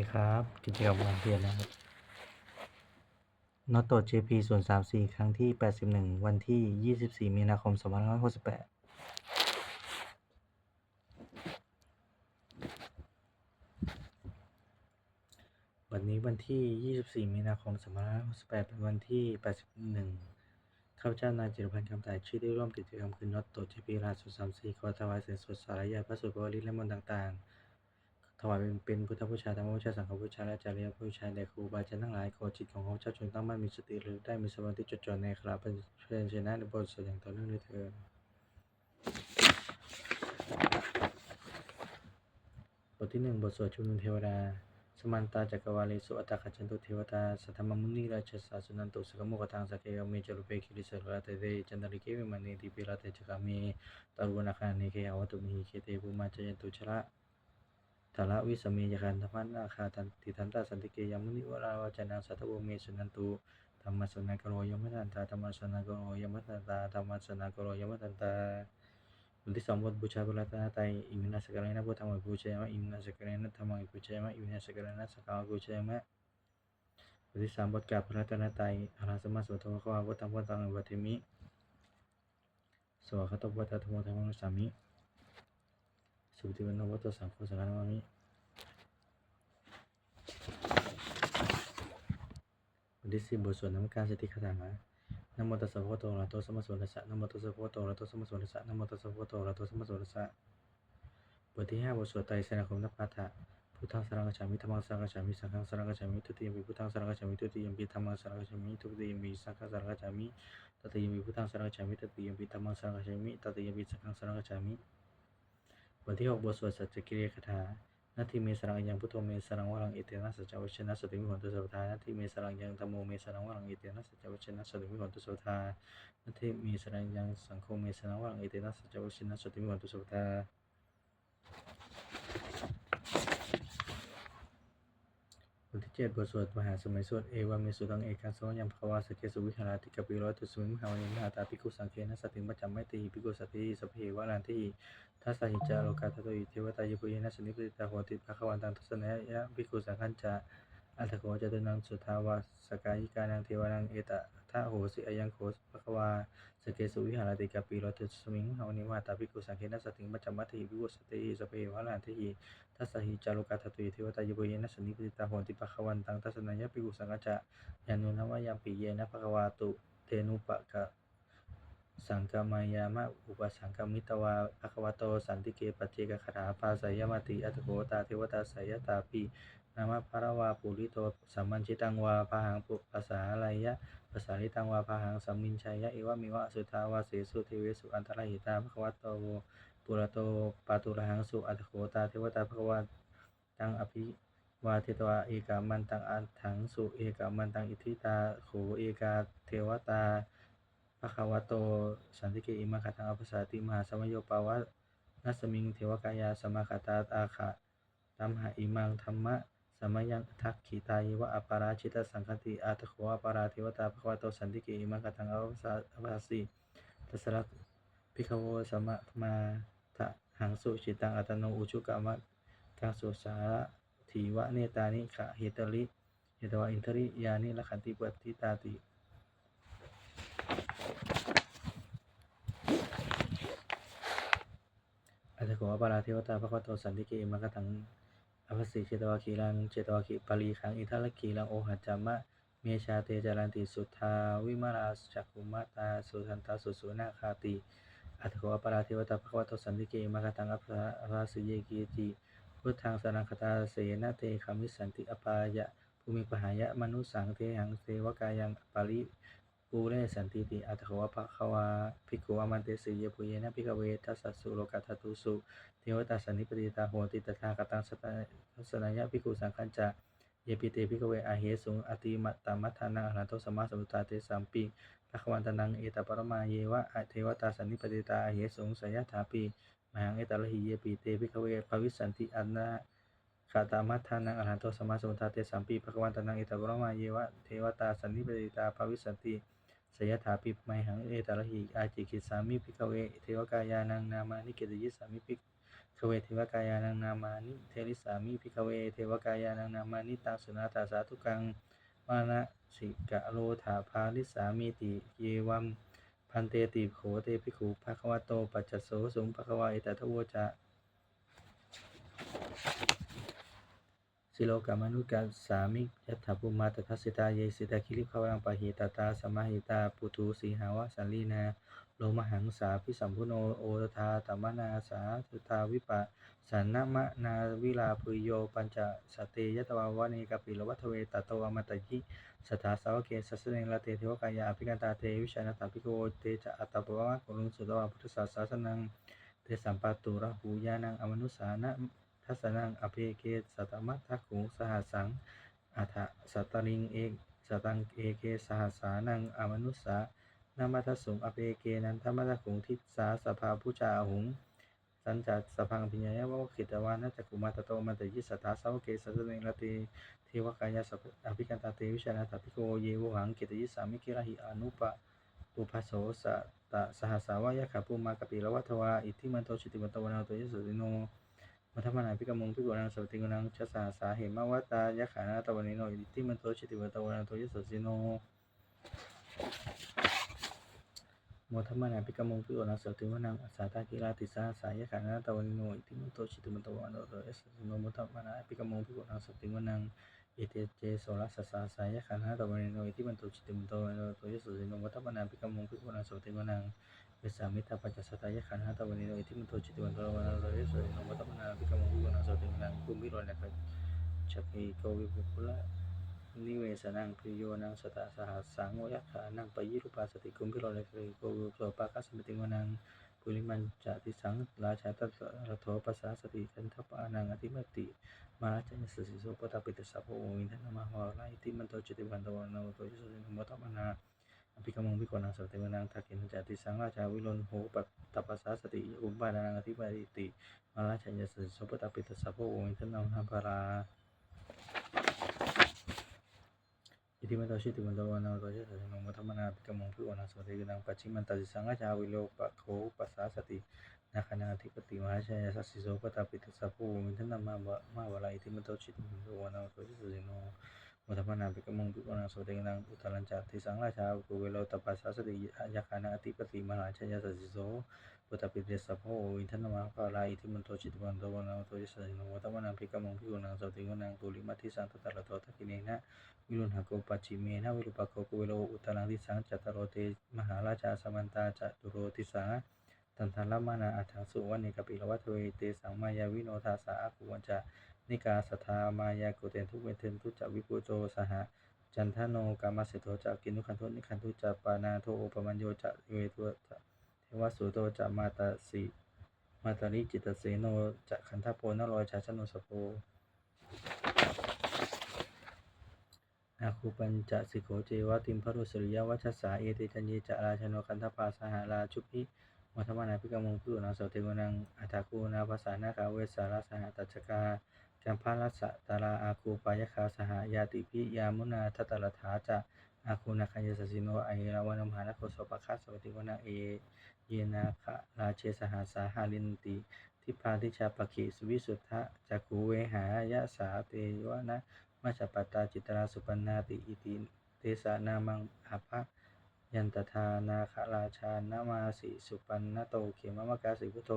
ดีครับกิจกรรมการเรียนนะครับนอตโต JP 0 3 4ครั้งที่81วันที่24มีนาคม2568วันนี้วันที่24มีนาคม2568เป็นวันที่81ข้าพเจ้านายจิรพันธ์คำถ่ชื่อได้ร่วมกิจกรรมคือนอตโต JP รหัส034ขอถวายเสียงสดสารยาพระสุภวริตและมนต์ต่าง ๆ ถวายเป็นเป็นพุทธบูชาธรรมบูชาสังฆบูชาและจารียบูชาแด่ครูบาอาจารย์ทั้งหลายขอจิตของข้าพเจ้าจงตั้งมั่นมีสติหรือได้มีสมาธิจดจ่อในคราเป็นเพื่อนชนะในบทสวดอย่างต่อเนื่องด้วยเถิดบทที่หนึ่งบทสวดชุมนุมเทวดา สมันตาจักรวาเลสุอัตตาขจันตุเทวตาสัทธมมุนีราชสาสุนันตุสกโมกตังสกเกยเมจรุเปคิริสรเตเตจันตริเกวิมันเนติปิลาเตจกามีตรุวนาคาเนเกอวตุมิเคเตภูมาจยันตุชระ ทาระวิสเมยคันธพันนาคาตันติทันตาสันติเกยามุนิวราวจนาสัตวเมสุนันตุธรรมสนากโรยมทันตาธรรมสนากโรยมทันตาธรรมสนากโรยมทันตาบทที่สองบทบูชาบุรตนาไตอิมินาสกเลนะพุทธังวิบูชยามะอิมินาสกเลนะธรรมังวิบูชยามะอิมินาสกเลนะสังฆังวิบูชยามะบทที่สามบทกราบพระรัตนตรัยอรหัสมมาสุทโธพระวาพุทธังพุทธังวิบัติมิสวากขาโตพุทธะธรรมโมธรรมังนัสสามิ สุปฏิวันโนวัตสังโฆสังฆนามามิบทที่สิบบทสวดน้ำการสติคาถานะโมตัสสะภะโตระโตสัมมาสัมพุทธัสสะนโมตัสสะภะโตระโตสัมมาสัมพุทธัสสะนโมตัสสะภะโตระโตสัมมาสัมพุทธัสสะบทที่ห้าบทสวดไตรสรณคมนภัทธะพุทธังสรณกัจฉามิธัมมังสรณกัจฉามิสังฆังสรณกัจฉามิทุติยมปิพุทธังสรณกัจฉามิทุติยมปิธัมมังสรณกัจฉามิทุติยมปิสังฆังสรณกัจฉามิตติยมปิพุทธังสรณกัจฉามิตติยมปิธัมมังสรณกัจฉามิตติยมปิสังฆังสรณกัจฉามิ บทที่หกบทสวดสัจจกิริยคาถานาทีเมสรังยังพุทโธเมสรังวรังอิเตนะสัจจวัชนะสติมิหนตุสัพทานาทีเมสรังยังธรรมโมเมสรังวรังอิเตนะสัจจวัชนะสติมิหนตุสัพทานาทีเมสรังยังสังโฆเมสรังวรังอิเตนะสัจจวัชนะสติมิหนตุสัพพทา บทที่เจ็ดบทสวดมหาสมัยสวดเอวามีสุตังเอกัสโสยัมภควาสเกสุวิหาราติกปิโรตุสมิมหาวันยมหาตาภิกุสังเคนะสติมัจจำไมตีภิกุสติสภเพวารันติทัสสหิจาโลกาทโตอิเทวตายปุปยนะสนิปติตาโหติภะคะวันตังทัสสนะยะภิกุสังฆันจะ อัตถโขจตุนังสุทาวาสกายิกานังเทวานังเอตทะโหสิอายังโขภะคะวาสเกสุวิหารติกาปิโรตุสมิงหานิมาตาภิกขุสังเคนะสติมัจจมัตถิภิกขุสติสเพวะลันติทัสสหิจาโลกาทตอิเทวตายปุเยนะสนิปติตาโหติภะคะวันตังทัสนะยะภิกุสังฆัญจะยานุนวายามปิเยนะภะคะวาตุเตนุปะกะสังกามายามะอุปสังกามิตวาภควโตสันติเกปเจกคาถาปาสยมติอัตโกตาเทวตาสยตาปิ นามะภรวาปุริโตสัมมัญชิตังวาพาหังปุปัสสาลายะปัสสาลิตังวาพาหังสัมมินชัยยะเอวะมิวะสุทาวาเสสุเทเวสุอันตรหิตาภควโตปุระโตปาตุระหังสุอัตโกตาเทวตาภควตังอภิวาเทตวาเอกามันตังอันถังสุเอกามันตังอิทิตาโขเอกาเทวตาภควโตสันติเกอิมาคตังอภิสาติมหาสมโยปาวะนัสมิงเทวกายาสมาคตาอาคะตัมหาอิมังธรรมะ สมยังทักขิตายวะอปาราชิตสังคติอาตโขอปาราเทวตาภควโตสันติเกอิมาคตังอภิสาอภิสีตัสระพิขโวสมะมาทะหังสุจิตังอัตโนอุชุกามะกังสุสาระถีวะเนตานิขะเหตริเหตวะอินทริยานิละขันติปฏิตาติอัตถโกปาราเทวตาภควโตสันติเกมังคตัง อภัสสิเจตวาคีรังเจตวาคีปารีขังอิทัลกีรังโอหัจจามะเมชาเตจารันติสุทาวิมาราจักุมาตาสุทันตาสุสุนาคาติอัตโกปาราเทวตาภควตสันติเกมังคตังอภาสิเยกีติพุทธังสรังคตาเสนาเตคามิสันติอปายะภูมิปหายะมนุสังเทหังเสวกายังปาริ ปูเรสันติติอัตถโกภควาภิกขุอมันเตสีเยปุเยนะภิกขเวทัสสะสุโลกัตตุสุเทวตาสันนิปติตาโหติตถาคตังสตทัสนายะภิกขุสังฆัญจะเยปิเตภิกขเวอาเหสุงอติมัตตามัทธานังอรหันโตสัมมาสัมพุทธาเตสัมปิภควันตนังเอตปรมาเยวะเทวตาสันนิปติตาอาเหสุงสยถาปิมหังเอตระหิเยปิเตภิกขเวภวิสันติอันนาคาตามัทานังอรหันโตสัมมาสัมพุทธาเตสัมปิภควันตนังเอตปรมาเยวะเทวตาสันนิปติตาภวิสันติ สยถาปิไมหังเอตระหิอาจิกิสามิภิกเวเทวกายานังนามานิเกตยิสามิภิกขเวเทวกายานังนามานิเทริสามิภิกเวเทวกายานังนามานิตังสุนาตาสาธุกังมานะสิกะโลถาภาลิสามิติเยวัมพันเตติโขเตภิกขุภควโตปัจจโสสุงภควาเอตทโวจะ สิโลกามนุกัสสามิยัตถภูมาตทัสสิตาเยสิตาคิริภวังปะหิตาตาสมาหิตาปุถุสีหาวะสันลีนาโลมหังสาพิสัมพุโนโอตทาตัมมนาสาสุตาวิปะสันนมะนาวิลาภุโยปัญจสตเตยตวาวะเนกปิลวัทเวตตวามตยิสถาสาวเกสัสเนลเตเทวกายาภิกันตาเตวิชานาตาภิกโวเตจะอัตตปวะกุลุงสุตวาพุทธศาสสนังเตสัมปัตตุระหูยานังอมนุสานะ ทัสนังอเพเกสัตมัตถคุงสหัสังอัฏฐสัตตริงเอกสตังเอเกสหัสานังอมนุสสานามัทสุงอเพเกนันทมัตถคุงทิสาสภาผู้จาหุง สัญจัตสพังพิญญาวะขิตวานัจกุมาตโตมันตยิสัทธาสาวเกสัสเนลเตเทวกายาสัพอภิกันตาเตวิชานาตภิโกเยวหังเกตยิสามิกิระหิอนุปะปุพโสสะตะสหัสสาวยะขาปุมากปิลวัทวาอิทิมันโตชิติมันโตวนาโตยสุสิโน มัทมนาพิกมงพิกุณังสวัติกุณังชัสาสาเหมวัตตายะขานาตวันนิโนอิติมันโตชิติวัตวันโตยสสิโนโมทัมมานาพิกมงพิกุณังสวัติกุณังอัสาตากิราติสาสายะขานาตวันนิโนอิติมันโตชิติมันตวันโตยสสิโนโมทัมมานาพิกมงพิกุณังสวัติกุณังอิเตเจโสรัสสาสายะขานาตวันนิโนอิติมันโตชิติมันตวันโตยสสิโนโมทัมมานาพิกมงพิกุณังสวัติกุณัง วสามิตาปัจจสตายะขันหาตวันนี้โดยที่มันโตจิตวันตวันเราเรสวยนวัตมนาพิกรรมกุณาสติมังกุมิโรนะครับชักมีโกวิบุคุละนิเวสนังพิโยนังสตาสหัสสังวยัคขานังปยิรุปาสติกุมิโรนะครับโกวิโสปาคัสมิติวนังปุริมันจะติสังราชาตัสรโทปัสสาสติกันทัปานังอธิมติมาราชยสสิโสปตาปิตสัพโอวินทนามาลายที่มันโตจิตวันตวันเราโตยสุนวัตมนารรมงพิกรนังสติวนังทักขินจติสังราชาวิรุณโหปัตตปัสสาสติอุปบานังอธิปริติมาราชยสสุปตปิตสัพโพวินทนังหัมภาราอิทิมันตชิติมันตวันนาโตชิสตินมัทมนา ภิกรรมงพิกรนังสติวนังปัจฉิมันตติสังราชาวิโลปะโคปัสสาสตินาคนาธิปติมหาชยสัสสิโสปตปิตสัพโพวิน ทนังมาบะวะลาอิทิมันตชิติมันตวันนาโตชิสติโนมุทพนาภิกมงภิกนังโสตินังอุตรัญจติสังราชากุเวโลตปัสสะสติยาคานาอธิปติมหาชยสัสสิโสปุตตปิเดสัพโพอินทนมาภาลาอิทิมันโตจิตวันโตวันโตยสัสสิโนวัตมนาภิกมุงภิกนังโสตินังปุริมัติสังตตระโตตะกิเนนะวิรุณหโกปัจฉิเมนะวิรุปโกกุเวโลอุตรังติสังจัตตโรเตมหาราชาสมันตาจัตุโรติสาตันทันลมานาอัฏฐสุวันิกปิลวัตเวเตสังมายาวิโนทาสาอากุวันจา นิกาสัทธามายากุเตนทุเวเทนทุจวิปุโจสหจันทโนกามาเสโตจะกินุขันทุนิขันทุจะปานาโทโอปมัญโยจะเวทุจะเทวสุโตจะมาตาสีมาตาริจิตเสโนจะขันทโพนรอยชาชโนสโพอาคูปัญจะสิโขเจวะติมพรุสุริยวัชสาเอเตจันเยจะราชโนคันทปาสหราชุพิมัทมานาพิกมงพุนังสเทวนังอัตคูนาภาษานาคาเวสาราสหตัจกา จัมพาลัสสะตาราอาคูปายคาสหายาติพิยามุนาทัตตรถาจะอาคูนาคายสสิโนไอราวนมหานโคสปะคัสสวัติวนาเอเยนาคะราเชสหาสาหาลินติทิพาทิชาปกิสวิสุทธะจักูเวหายะสาเตวนะมัจจปัตตาจิตราสุปันนาติอิติเตสานามังอาภะ ยันตทานาคราชานามาสิสุปันนโตเขมมะกาสิพุโต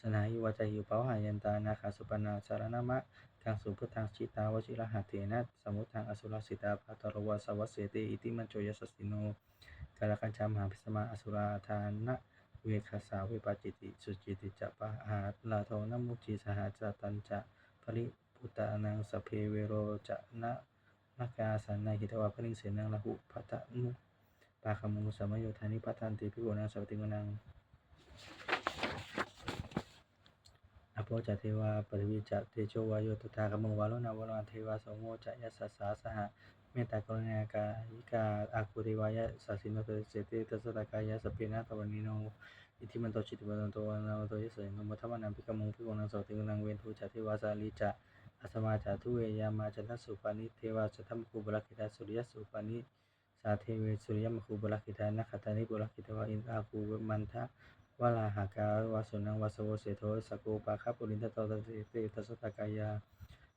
สนาหิวาจาหิวเปาหายันตานาคาสุปนาสารนามะกังสุพุทธังชิตาวชิระหัตเถนะสมุทังอสุรสิตาภัตรวาสวัสเสติอิติมันโจยสสิโนกาลกัญจามหาพิสมาอสุราทานะเวคาสาเวปาจิติสุจิติจะปะหาลาโทนมุจีสหจตันจะปริพุตานังสเพเวโรจะนะมกาสันนาหิตวาพริงเสนังละหุพัตมุ ปาคมุสมโยธานิพัทันติพิโกนังสวัติวนังอโปจะเทวาปริวิจเตโชวายโยตถาคมงวาโลนาวโลเทวาสมโมจะยัสสาสหะเมตตากรุณากายิกาอาคุเทวายะสัสสิโนเสติตัสสะกายะสเปนะตวันนิโนอิทิมันโตจิตวันโตวันโตยสนโมทัมนังพิกมงพิโกนังสติวนังเวนทุจะเทวาสาลิจะอัสมาจาทุเวยามาจันทสุปานิเทวาสัทธมคุบลกิตาสุริยสุปานิาเทเวสุริยมคุบลกิตานัคตานิบุลกิตวาอินอาคูมันทะวลาหากาวาสุนังวาสโวเสโทสกโกปาคาปุรินทโตตเตเตตัสตากายา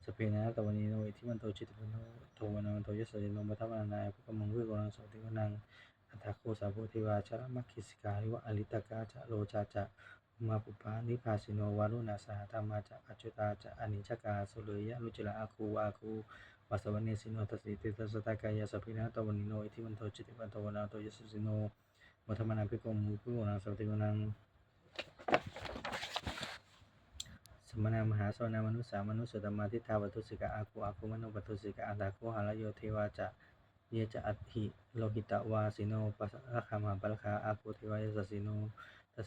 สเพนะตวันนีโนอิทิมันโตจิตวันโนโทวันนันโตยสสิโนมัทธวนานาภิกมังวิโกนังสติวนังอัตถโคสาภูเทวาชรมัคคิสิกาลิวะอลิตกาจะโลจาจะมาปุปปานิพาสิโนวารุณาสหธรรมาจะปัจจุตาจะอนิจกาสุเลยะลุจิระอาคูวาคู วาสวเนสิโนตัสสิเตตัสสะตากายาสพเพนะตวันนีโนอิทิมันโตจิติวันโตวันนันโตยสสิโนมัทธวนาภิกขมังวิโนังโสติวนังสมณามหาสวนามนุสามนุสธรรมาทิฏฐาวัตุสิกะอาคูอาคูมโนปัตุสิกะอันตาโคหาลโยเทวาจะเยจะอัตถิโลหิตวาสิโนปัสสะคามาปะลคาอาคูเทวายสสิโน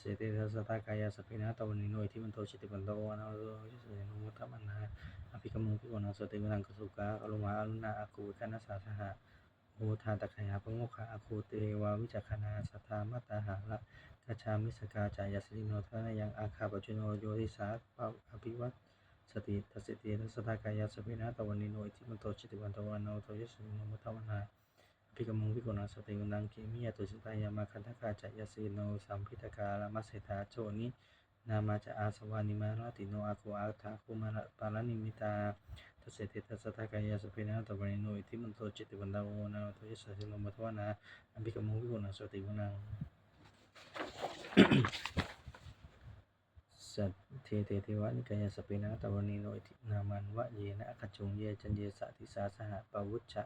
เสเตทัสสะตากายาสพพินะตวันิโนอิทิมันโตชิติปันโตวานาโรยสสิโนมุตตมนาอภิกมุปิโกนาสติวนังกสุกะอรุมาอรุณาอาคูวิคณสาสหะโอทาตคายาปโมคาอาคูเตวาวิจักขณาสัทธามัตตาหาละกาชามิสกาจายาสิโนทนายังอาคาปจุโนโยติสาปะอภิวัตสติตสิติทัสสะกายาสปินะตวันนิโนอิทิมันโตจิติวันโตวันโนโตยสุโนมุตตวนา ภิกมุงวิโกนาสติกุนังกิมิยตุสิตายามาคันทกาจายสิโนสัมพิตกาลามัสเสตาโจนินามาจะอาสวานิมาราติโนอาโกอาทาคุมาระปาลนิมิตาทัสเสติทัสสะกายาสปินะตวันนิโนอิทิมันโตจิติวันตวันโนโตยสุโนมุตตวนาอภิกมุงวิโกนาสติกุนังสัตเทเตเทวะนิกายสเปนะตวนีโนอิทินามันวะเยนะอคจงเยจันเยสติสาสหปวุชชะ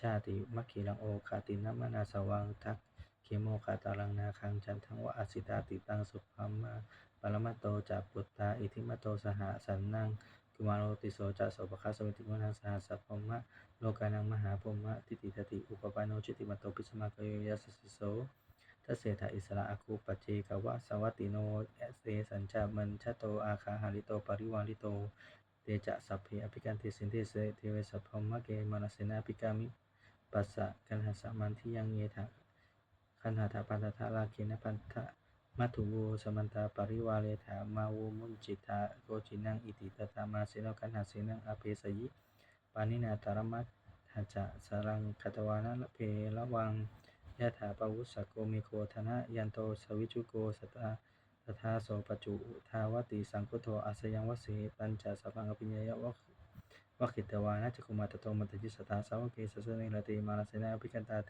ชาติมัคคีลังโอคาตินัมนาสวังทักเคโมคาตาลังนาคังจันทังวะอสิตาติตังสุภามมาปรมัตโตจัปุตตาอิทิมัตโตสหสันนังกุมารโรติโสจะโสปคาสมิติวนังสหสัพพมะโลกานังมหาพมะทิติตติอุปปาโนจิติมโตปิสมากโยยัสสิโสทัสเสถาอิสระอาคูปจเจกวะสวัตติโนเอเสสัญจามันชะโตอาคาหาริโตปริวาริโตเตจะสัพเพอภิกันติสินเทเสเทเวสัพพมะเกมานสเสนาภิกามิ ปัสสะกันหสะมันที่ยังเยถะคันหาถาปันทะลาเกนะปันทะมัทุโวสมันตาปริวาเลถามาโวมุนจิตาโกจินังอิติตตามาเสนกันหาเสนังอเปสยิปานินาตารมัตถาจะสรังคตวานะเพระวังยะถาปวุสโกมิโคธนะยันโตสวิจุโกสตาตถาโสปจุทาวติสังคุโทอาสยังวสีปัญจสัพพังอภิญญาวะวะขิตวานะจักุมาตโตมัตจิสตาสาวกเกสสเนลติมาลเสนาอภิกันตาเ